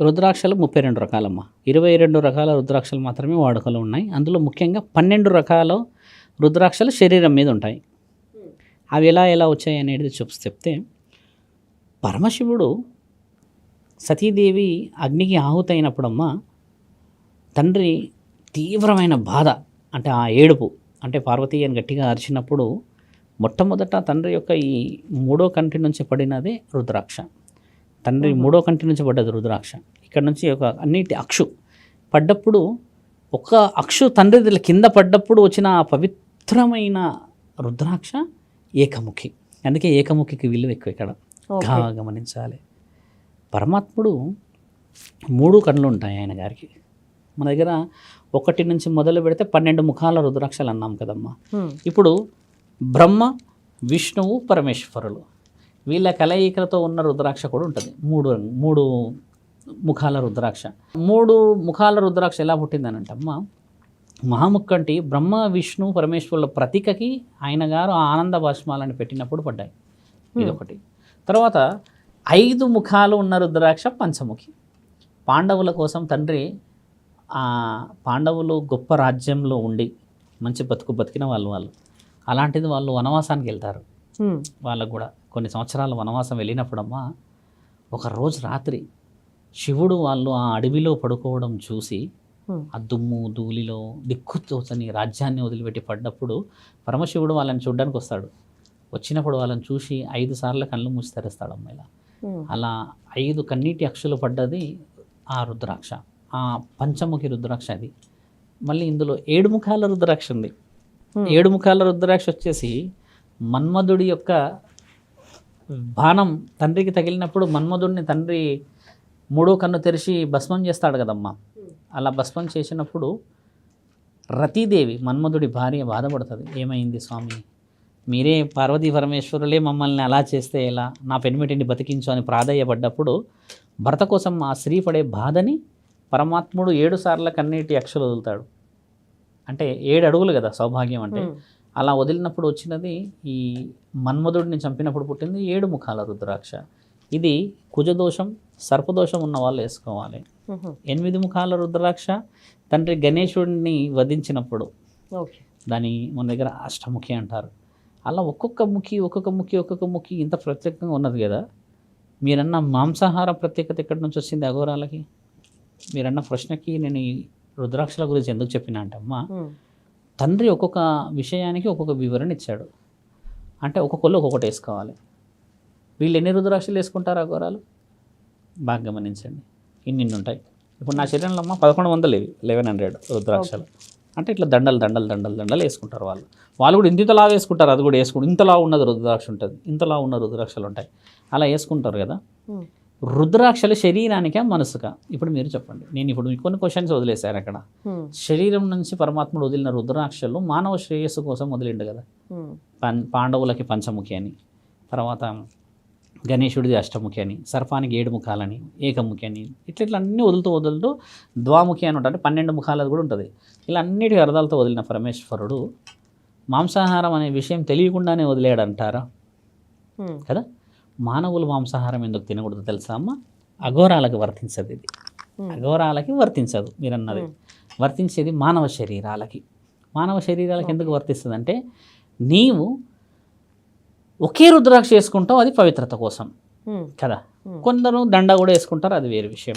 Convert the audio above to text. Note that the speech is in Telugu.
రుద్రాక్షలు ముప్పై రెండు రకాలమ్మ. ఇరవై రెండు రకాల రుద్రాక్షలు మాత్రమే వాడుకలో ఉన్నాయి. అందులో ముఖ్యంగా పన్నెండు రకాల రుద్రాక్షలు శరీరం మీద ఉంటాయి. అవి ఎలా ఎలా వచ్చాయి అనేది చూసి చెప్తే పరమశివుడు సతీదేవి అగ్నికి ఆహుతైనప్పుడమ్మ తండ్రి తీవ్రమైన బాధ అంటే ఆ ఏడుపు అంటే పార్వతీ అని గట్టిగా అరిచినప్పుడు మొట్టమొదట తండ్రి యొక్క ఈ మూడో కంటి నుంచి పడినదే రుద్రాక్ష. తండ్రి మూడో కంటి నుంచి పడ్డది రుద్రాక్ష. ఇక్కడ నుంచి ఒక అన్నిటి అక్షు. పడ్డప్పుడు ఒక అక్షు తండ్రి కింద పడ్డప్పుడు వచ్చిన ఆ పవిత్రమైన రుద్రాక్ష ఏకముఖి. అందుకే ఏకముఖికి విలువ ఎక్కువ ఇక్కడ. గమనించాలి. పరమాత్ముడు మూడు కళ్ళు ఉంటాయి ఆయన గారికి. మన దగ్గర ఒకటి నుంచి మొదలు పెడితే పన్నెండు ముఖాల రుద్రాక్షలు అన్నాం కదమ్మా. ఇప్పుడు బ్రహ్మ విష్ణువు పరమేశ్వరులు. వీళ్ళ కలయికలతో ఉన్న రుద్రాక్ష కూడా ఉంటుంది. మూడు మూడు ముఖాల రుద్రాక్ష. మూడు ముఖాల రుద్రాక్ష ఎలా పుట్టిందనంటమ్మా మహాముక్కంటి బ్రహ్మ విష్ణు పరమేశ్వరుల ప్రతీకకి ఆయన గారు ఆనంద భాష్మాలని పెట్టినప్పుడు పడ్డాయి. ఇదొకటి. తర్వాత ఐదు ముఖాలు ఉన్న రుద్రాక్ష పంచముఖి. పాండవుల కోసం తండ్రి పాండవులు గొప్ప రాజ్యంలో ఉండి మంచి బతుకు బతికిన వాళ్ళు వాళ్ళు. అలాంటిది వాళ్ళు వనవాసానికి వెళ్తారు. వాళ్ళకు కూడా. కొన్ని సంవత్సరాలు వనవాసం వెళ్ళినప్పుడమ్మా ఒక రోజు రాత్రి శివుడు వాళ్ళు ఆ అడవిలో పడుకోవడం చూసి. ఆ దుమ్ము ధూళిలో దిక్కు తోచని రాజ్యాన్ని వదిలిపెట్టి పడ్డప్పుడు పరమశివుడు వాళ్ళని చూడడానికి వస్తాడు. వచ్చినప్పుడు వాళ్ళని చూసి ఐదు సార్లు కళ్ళు మూసి తెరుస్తాడు అమ్మాయిల. అలా ఐదు కన్నీటి అక్షులు పడ్డది ఆ రుద్రాక్ష. ఆ పంచముఖి రుద్రాక్ష అది. మళ్ళీ ఇందులో ఏడు ముఖాల రుద్రాక్ష ఉంది. ఏడు ముఖాల రుద్రాక్ష వచ్చేసి మన్మధుడి యొక్క బాణం తండ్రికి తగిలినప్పుడు మన్మధుడిని తండ్రి మూడో కన్ను తెరిచి భస్మం చేస్తాడు కదమ్మా. అలా భస్మం చేసినప్పుడు రతీదేవి మన్మధుడి భార్య బాధపడుతుంది. ఏమైంది స్వామి? మీరే పార్వతీ పరమేశ్వరులే మమ్మల్ని అలా చేస్తే ఎలా? నా పెనిమిటిని బతికించు అని ప్రాధాయపడ్డప్పుడు భర్త కోసం ఆ స్త్రీ పడే బాధని పరమాత్ముడు ఏడు సార్ల కన్నీటి అక్షలు వదులుతాడు. అంటే ఏడు అడుగులు కదా సౌభాగ్యం అంటే. అలా వదిలినప్పుడు వచ్చినది ఈ మన్మధుడిని చంపినప్పుడు పుట్టింది ఏడు ముఖాల రుద్రాక్ష. ఇది కుజదోషం సర్పదోషం ఉన్న వాళ్ళు వేసుకోవాలి. ఎనిమిది ముఖాల రుద్రాక్ష తండ్రి గణేశుడిని వధించినప్పుడు. దాని మన దగ్గర అష్టముఖి అంటారు. అలా ఒక్కొక్క ముఖి ఒక్కొక్క ముఖి ఒక్కొక్క ముఖి ఇంత ప్రత్యేకంగా ఉన్నది కదా. మీరన్న మాంసాహార ప్రత్యేకత ఎక్కడి నుంచి వచ్చింది అఘోరాలకి? మీరన్న ప్రశ్నకి నేను ఈ రుద్రాక్షల గురించి ఎందుకు చెప్పినా అంటే అమ్మా. తండ్రి ఒక్కొక్క విషయానికి ఒక్కొక్క వివరణ ఇచ్చాడు. అంటే ఒక్కొక్కళ్ళు ఒక్కొక్కటి వేసుకోవాలి. వీళ్ళు ఎన్ని రుద్రాక్షలు వేసుకుంటారు అఘోరాలు బాగా గమనించండి. ఇన్ని ఉంటాయి. ఇప్పుడు నా శరీరంలో అమ్మ పదకొండు వందలు ఇవి లెవెన్ హండ్రెడ్ రుద్రాక్షలు. అంటే ఇట్లా దండలు దండలు దండలు దండలు వేసుకుంటారు వాళ్ళు. వాళ్ళు కూడా ఇంతలా వేసుకుంటారు అది కూడా వేసుకుంటారు ఇంతలా ఉన్నది రుద్రాక్ష ఉంటుంది. ఇంతలా ఉన్న రుద్రాక్షలు ఉంటాయి. అలా వేసుకుంటారు కదా. రుద్రాక్షలు శరీరానికా మనసుకా ఇప్పుడు మీరు చెప్పండి. నేను ఇప్పుడు కొన్ని క్వశ్చన్స్ వదిలేశాను అక్కడ. శరీరం నుంచి పరమాత్ముడు వదిలిన రుద్రాక్షలు మానవ శ్రేయస్సు కోసం వదిలిండు కదా. పాండవులకి పంచముఖి అని తర్వాత గణేశుడిది అష్టముఖి అని సర్పానికి ఏడు ముఖాలని ఏకముఖి అని ఇట్లా ఇట్లా అన్నీ వదులుతూ వదులుతూ ద్వాముఖి అని ఉంటుంది. అంటే పన్నెండు ముఖాలది కూడా ఉంటుంది. ఇలా అన్నిటి అర్థాలతో వదిలిన పరమేశ్వరుడు మాంసాహారం అనే విషయం తెలియకుండానే వదిలేడు అంటారా హ్మ్. కదా? మానవులు మాంసాహారం ఎందుకు తినకూడదు తెలుసా అమ్మ? అఘోరాలకు వర్తించదు ఇది. అఘోరాలకి వర్తించదు మీరు అన్నది వర్తించేది మానవ శరీరాలకి. మానవ శరీరాలకి ఎందుకు వర్తిస్తుంది అంటే నీవు ఒకే రుద్రాక్ష వేసుకుంటావు అది పవిత్రత కోసం. కదా. కొందరు దండ కూడా వేసుకుంటారు అది వేరే విషయం.